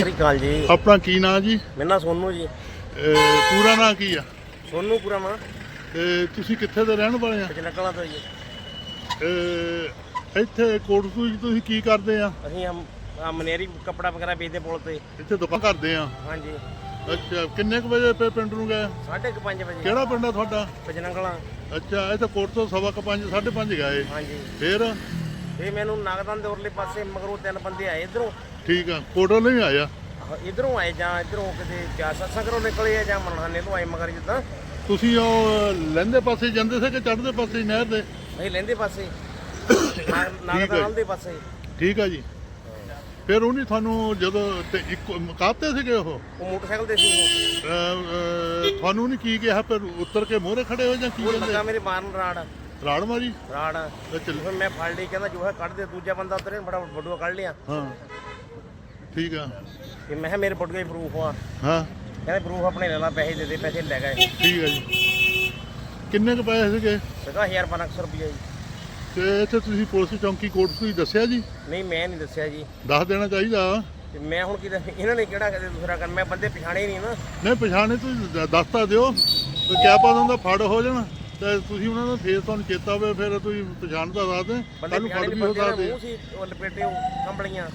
ਸ੍ਰੀ ਅਕਾਲ ਜੀ। ਆਪਣਾ ਕੀ ਨਾਂ ਜੀ? ਮੇਰਾ ਨਾਂ ਸੋਨੂ ਜੀ। ਅਹ ਪੂਰਾ ਨਾਂ ਕੀ ਆ? ਸੋਨੂ ਪੂਰਾ ਤੇ ਤੁਸੀਂ ਕਿੱਥੇ ਦੇ ਰਹਿਣ ਵਾਲੇ ਆ? ਪਚਨਕਲਾਂ ਤੋਂ ਜੀ। ਅਹ ਇੱਥੇ ਕੋਟਸੂ ਜੀ ਤੁਸੀਂ ਕੀ ਕਰਦੇ ਆ? ਅਸੀਂ ਹਮ ਆਹ ਮਨੇਰੀ ਕੱਪੜਾ ਵਗੈਰਾ ਵੇਚਦੇ ਪੁਲ ਤੇ। ਇੱਥੇ ਦੁਕਾਨ ਕਰਦੇ ਆ? ਹਾਂਜੀ। ਅੱਛਾ ਕਿੰਨੇ ਕੁ ਵਜੇ ਪੇ ਪਿੰਡ ਨੂੰ ਗਏ? ਸਾਢੇ ਕੁ ਪੰਜ ਵਜੇ। ਕਿਹੜਾ ਪਿੰਡ ਆ ਤੁਹਾਡਾ? ਪਚਨਕਲਾਂ ਅੱਛਾ ਇੱਥੇ ਕੋਟ ਤੋਂ ਸਵਾ ਕੁ ਪੰਜ ਸਾਢੇ ਪੰਜ ਗਏ। ਹਾਂਜੀ। ਫੇਰ? ਇਹ ਮੈਨੂੰ ਨਾਗਦਾਨ ਦੇ ਉਰਲੇ ਪਾਸੇ ਮਗਰੋਂ ਤਿੰਨ ਬੰਦੇ ਆਏ ਇਧਰੋਂ। ਠੀਕ ਆ ਕੋਟਲ ਨਹੀਂ ਆਇਆ? ਇਧਰੋਂ ਆਏ ਜਾਂ ਇਧਰੋਂ ਕਿਤੇ ਚਾਰ ਸੱਸਾਂ ਘਰੋਂ ਨਿਕਲੇ ਆ ਜਾਂ ਮਨਹਾਨੇ ਤੋਂ ਆਏ ਮਗਰ ਜਿੱਦਾਂ। ਤੁਸੀਂ ਉਹ ਲਹਿੰਦੇ ਪਾਸੇ ਜਾਂਦੇ ਸੀ ਕਿ ਚੜ੍ਹਦੇ ਪਾਸੇ ਨਹਿਰ ਦੇ? ਅਸੀਂ ਲੈਂਦੇ ਪਾਸੇ। ਨਾਗ- ਨਾਗਦਾਨ ਦੇ ਪਾਸੇ। ਠੀਕ ਆ ਜੀ। ਫਿਰ ਉਹਨੇ ਤੁਹਾਨੂੰ ਜਦੋਂ ਤੇ ਇੱਕ ਮੁਕਾਬਤੇ ਸੀਗੇ ਉਹ? ਉਹ ਮੋਟਰਸਾਈਕਲ ਤੇ ਸੀ ਤੁਹਾਨੂੰ ਨਹੀਂ ਕੀ ਕਿਹਾ? ਫਿਰ ਉੱਤਰ ਕੇ ਮੋਹਰੇ ਖੜੇ ਹੋ ਜਾਂ ਕੀ ਉਹ ਲੱਗਾ ਮੇਰੇ ਮਾਰਨ ਰਾੜ। ਰਾੜ ਮਾਰੀ? ਰਾੜ। ਫਿਰ ਮੈਂ ਫੜ ਲਈ ਕਹਿੰਦਾ ਜੋ ਹੈ ਕੱਢ ਦੇ ਦੂਜਾ ਬੰਦਾ ਉਤਰੇ ਬੜਾ ਬੜੂਆ ਕੱਢ ਲਿਆ। ਹਾਂ। ਠੀਕ ਆ। ਤੇ ਮੈਂ ਕਿਹਾ ਮੇਰੇ ਬੜੂਆ ਹੀ ਪ੍ਰੂਫ ਆ। ਹਾਂ। ਕਹਿੰਦੇ ਪ੍ਰੂਫ ਆਪਣੇ ਲੈ ਲਾ ਪੈਸੇ ਦੇ ਦੇ ਪੈਸੇ ਲੈ ਗਏ। ਠੀਕ ਆ ਜੀ। ਕਿੰਨੇ ਕੁ ਪੈਸੇ ਸੀਗੇ? ਸਗਾ 1500 ਰੁਪਏ ਜੀ। ਤੇ ਇੱਥੇ ਤੁਸੀਂ ਪੁਲਿਸ ਚੌਂਕੀ ਕੋਟ ਤੁਸੀਂ ਦੱਸਿਆ ਜੀ? ਨਹੀਂ ਮੈਂ ਨਹੀਂ ਦੱਸਿਆ ਜੀ। ਦੱਸ ਦੇਣਾ ਚਾਹੀਦਾ। ਤੇ ਮੈਂ ਹੁਣ ਕਿਤੇ ਇਹਨਾਂ ਨੇ ਕਿਹੜਾ ਕਦੇ ਦੂਸਰਾ ਕਰ ਮੈਂ ਬੰਦੇ ਪਛਾਣੇ ਨਹੀਂ ਨਾ। ਨਹੀਂ ਪਛਾਣੇ ਤੁਸੀਂ ਦ- ਦੱਸ ਤਾਂ ਦਿਓ। ਤੇ ਕਿਆ ਪਤਾ ਹੁੰਦਾ ਫੜ ਹੋ ਜਾਣ। ਤੇ ਤੁਸੀਂ ਉਹਨਾਂ ਦਾ ਫੇਸ ਤੁਹਾਨੂੰ ਚੇਤਾ ਹੋਵੇ ਫਿਰ ਤੁਸੀਂ ਪਛਾਣ ਤਾਂ ਦੱਸ ਦੇ ਬੰਦੇ ਕੱਲ ਨੂੰ ਪਛਾਣੇ ਫੜ ਨਹੀਂ ਵੀ ਹੋ ਬੰਦੇ ਦਾ ਸਕਦੇ। ਮੂੰਹ ਸੀ ਉਹ ਲਪੇਟੇ ਉਹ ਕੰਬਲੀਆਂ।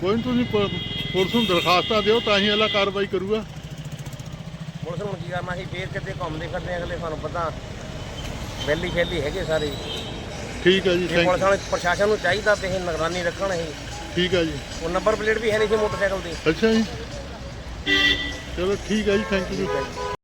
ਕੋਈ ਨਹੀਂ ਤੁਸੀਂ ਪ- ਪੁਲਿਸ ਨੂੰ ਦਰਖਾਸਤਾਂ ਦਿਓ ਤਾਂ ਹੀ ਅਗਲਾ ਕਾਰਵਾਈ ਕਰੂਗਾ। ਪੁਲਿਸ ਨੂੰ ਕੀ ਕਰਨਾ ਸੀ ਫੇਰ ਕਿਤੇ ਘੁੰਮਦੇ ਫਿਰਦੇ ਅਗਲੇ ਸਾਨੂੰ ਪਤਾ। ਬੈਲੀ ਖੇਲੀ ਹੈਗੇ ਸਾਰੇ। ਠੀਕ ਹੈ ਜੀ ਇਹ ਥੈਂਕ ਪੁਲਿਸ ਵਾਲੇ ਪ੍ਰਸ਼ਾਸਨ ਨੂੰ ਚਾਹੀਦਾ ਤੇ ਇਹ ਨਿਗਰਾਨੀ ਰੱਖਣ ਇਹ ਠੀਕ ਹੈ ਜੀ। ਉਹ ਨੰਬਰ ਪਲੇਟ ਵੀ ਹੈ ਨਹੀਂ ਸੀ ਮੋਟਰਸਾਈਕਲ ਦੀ। ਅੱਛਾ ਜੀ। ਚਲੋ ਠੀਕ ਹੈ ਜੀ ਥੈਂਕ ਯੂ ਜੀ।